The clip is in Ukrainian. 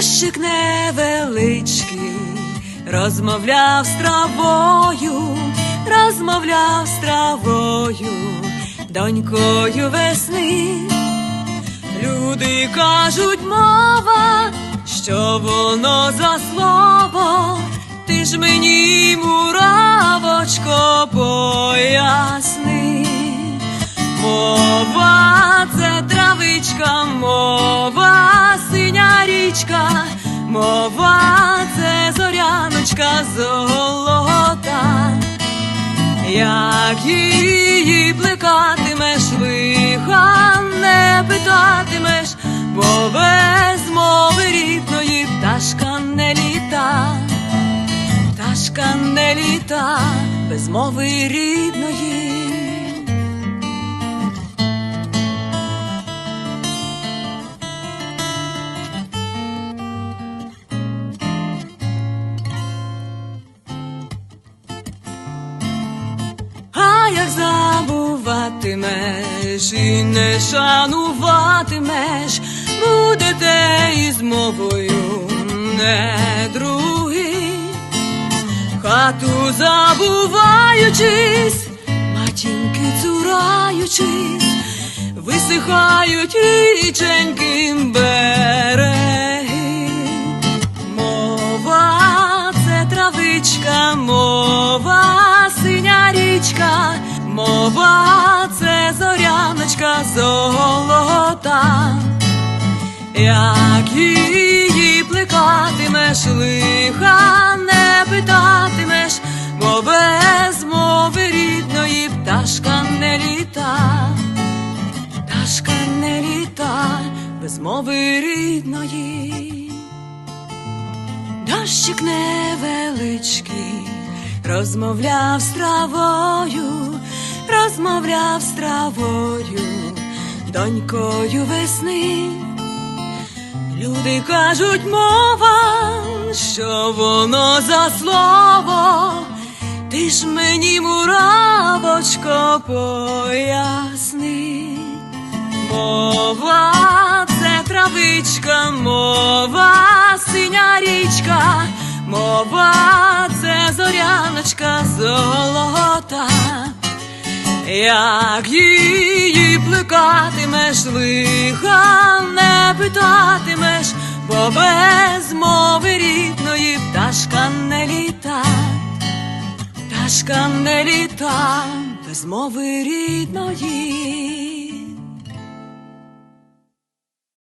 Дощик невеличкий розмовляв з травою, розмовляв з травою, донькою весни. Люди кажуть, мова, що воно за слово, ти ж мені, муравочко, поясни. Мова це травичка, мова річка, мова це зоряночка золота. Як її плекатимеш, лиха не питатимеш, бо без мови рідної пташка не літа, пташка не літа, без мови рідної. Як забуватимеш і не шануватимеш, будете із мовою не другі, хату забуваючись, матінки цураючись, висихають річеньки береги. Мова це зоряночка золота. Як її плекатимеш, лиха не питатимеш, бо без мови рідної пташка не літа, пташка не літа, без мови рідної. Дощик невеличкий розмовляв з травою, розмовляв з травою, донькою весни. Люди кажуть, мова, що воно за слово, ти ж мені, муравочко, поясни. Мова це травичка, мова синя річка, мова це зоряночка золота. Як її плекатимеш, лиха не питатимеш, бо без мови рідної пташка не літа, пташка не літа, без мови рідної.